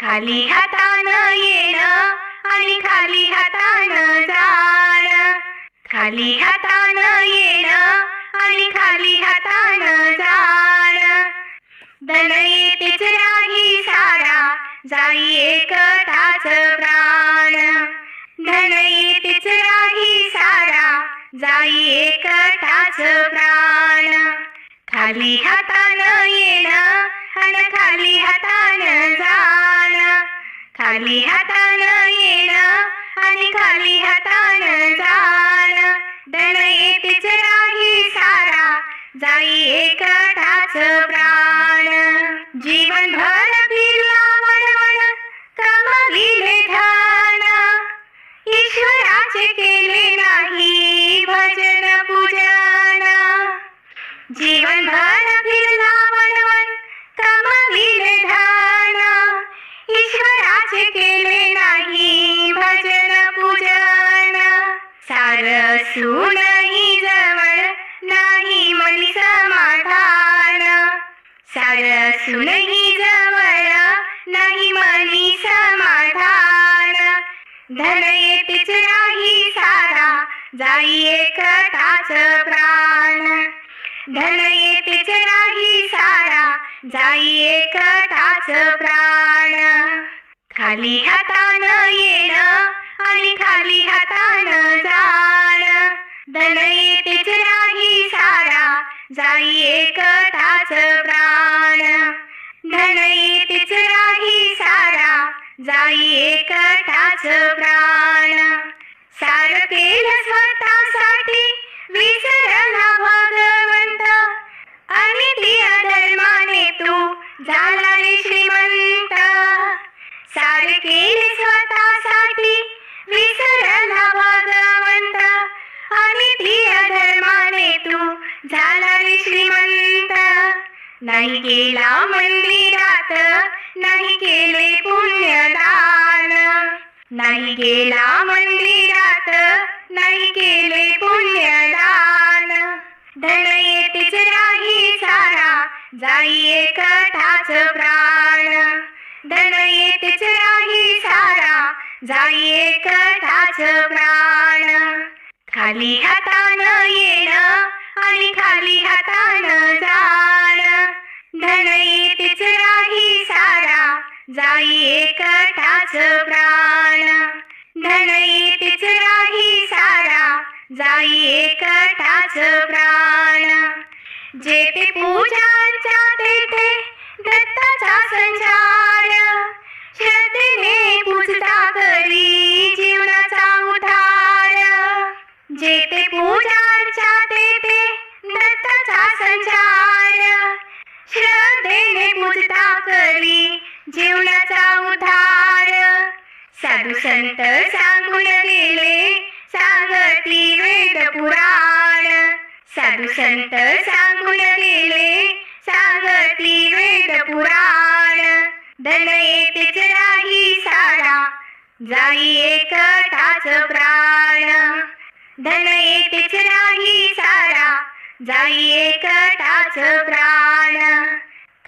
खाली हातानं येणं आणि खाली हातानं जाणं. खाली हातानं येणं आणि खाली हातानं जाणं. धन येतेच राही सारा जाई एकटाच प्राण. धन येतेच राही सारा जाई एकटाच प्राण. खाली हातानं येणं अन खाली हातानं जाणं. खाली हातानं येणं आणि खाली हातानं जाणं. दण येतेच राही सारा जाई एकटाच प्राण. जीवनभर सार सूनही जवळ नाही मनी समाधान. सार सूनही जवळ नाही मनी समाधान. धन येतेच नाही सारा जाई एकटाच प्राण. धन येतेच नाही सारा जाई एकटाच प्राण. खाली हातानं येणं आणि खाली हातानं जाण धन येतेच राही सारा जाई एकटाच प्राण. धन येतेच राही सारा जाई एकटाच प्राण. सार केलं स्वतःसाठी विसरला भगवंत. आणि ती अधर्माने तू झाला रे श्रीमंत. सार केले स्वतः झाला रे श्रीमंत. नाही केला मंदिरात नाही केले पुण्यदान. नाही केला मंदिरात नाही केले पुण्यदान. धन येतेच राही सारा जाई एकटाच प्राण. धन येतेच राही सारा जाई एकटाच प्राण. खाली हातानं येणं आणि खाली हातानं जाणं धन येतेच राही सारा जाई एकटाच प्राण. धन येतेच राही सारा जाई एकटाच प्राण. जेथे पूजा श्रद्धेने पूजता करी जीवनाचा उधार. साधू संत सांगून गेले सांगती वेद पुराण. साधू संत सांगून गेले सांगती वेद पुराण. धन येतेच राही सारा जाई एकटाच प्राण. धन येतेच राही सारा जाई एकटाच प्राण.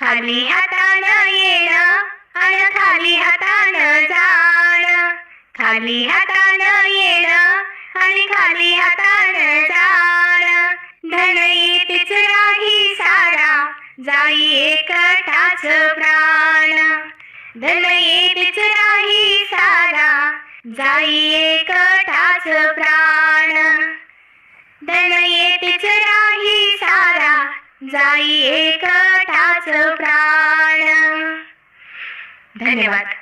खाली हातानं येणं आणि खाली हातानं जाणं. खाली हातानं येणं आणि खाली हातानं जाणं. धन येतेच राही सारा जाई एकटाच प्राण. धन येतेच राही सारा जाई एकटाच प्राण. जाई एकटाच प्राण. धन्यवाद.